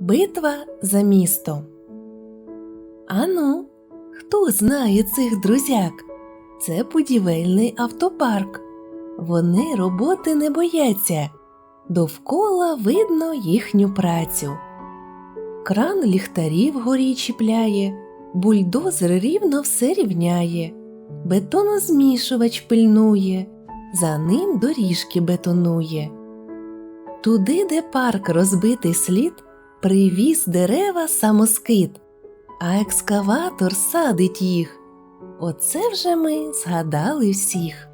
Битва за місто. Ану, хто знає цих друзяк? Це будівельний автопарк. Вони роботи не бояться. Довкола видно їхню працю. Кран ліхтарів горі чіпляє, бульдозер рівно все рівняє, бетонозмішувач пильнує, за ним доріжки бетонує. Туди, де парк розбитий слід, привіз дерева самоскид, а екскаватор садить їх. Оце вже ми згадали всіх.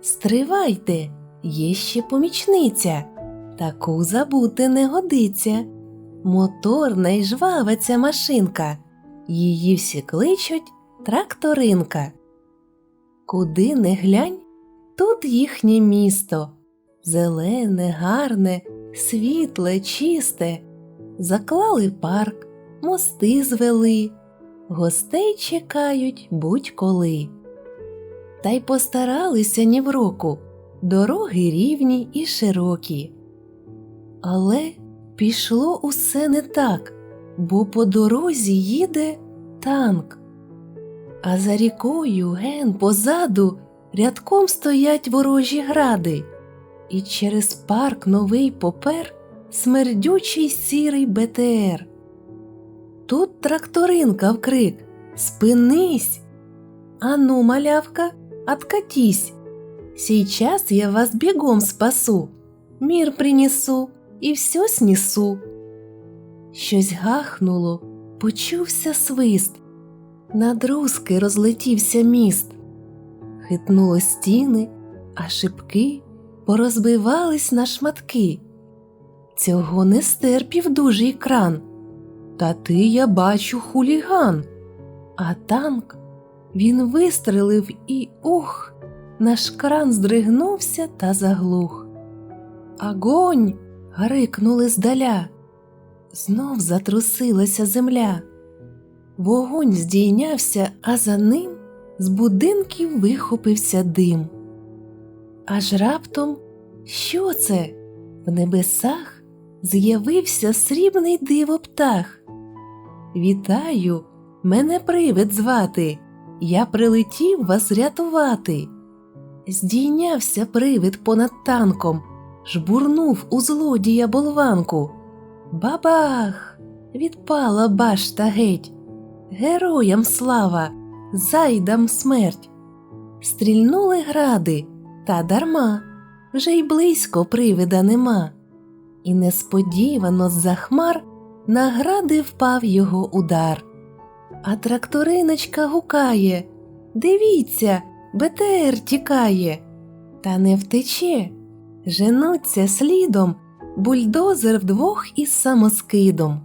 Стривайте, є ще помічниця, таку забути не годиться. Моторна й жвава ця машинка, її всі кличуть тракторинка. Куди не глянь, тут їхнє місто, зелене, гарне, світле, чисте. Заклали парк, мости звели, гостей чекають будь-коли. Та й постаралися ні в року, дороги рівні і широкі. Але пішло усе не так, бо по дорозі їде танк. А за рікою ген позаду рядком стоять ворожі гради, і через парк новий попер смердючий сірий БТР. Тут тракторинка вкрик Спинись! Ану, малявка, откатись. Сейчас я вас бегом спасу, мир принесу і все снесу. Щось гахнуло, почувся свист. Над руски розлетівся міст. Хитнуло стіни, а шибки порозбивались на шматки. Цього не стерпів дужий кран. Та ти, я бачу, хуліган. А танк він вистрелив і ух, наш кран здригнувся та заглух. Агонь. гарикнули здаля. Знов затрусилася земля. Вогонь здійнявся, а за ним з будинків вихопився дим. Аж раптом що це? В небесах з'явився срібний дивоптах. Вітаю, мене привид звати, я прилетів вас рятувати. Здійнявся привид понад танком, жбурнув у злодія болванку. Бабах! Відпала башта геть. Героям слава, зайдам смерть. Стрільнули гради, та дарма, вже й близько привида нема. І несподівано з-за хмар на гради впав його удар. А тракториночка гукає Дивіться, БТР тікає, та не втече. Женуться слідом бульдозер вдвох із самоскидом.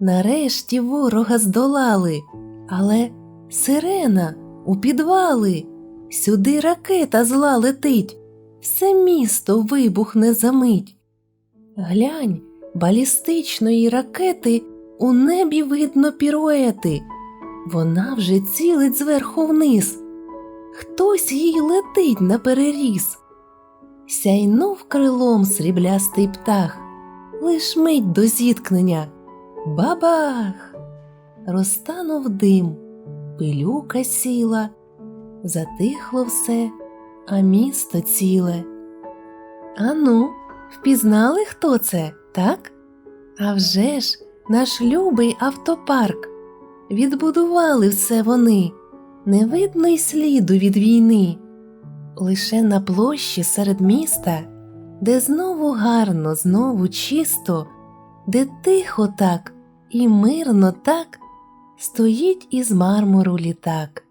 Нарешті ворога здолали, але сирена у підвали. Сюди ракета зла летить, все місто вибухне за мить. Глянь, балістичної ракети у небі видно піруети. Вона вже цілить зверху вниз. Хтось їй летить на переріз. Сяйнув крилом сріблястий птах, лиш мить до зіткнення. Бабах! Розтанув дим, пилюка сіла, затихло все, а місто ціле. Ану, впізнали, хто це, так? А вже ж наш любий автопарк. Відбудували все вони, не видно й сліду від війни. Лише на площі серед міста, де знову гарно, знову чисто, де тихо так і мирно так стоїть із мармуру літак.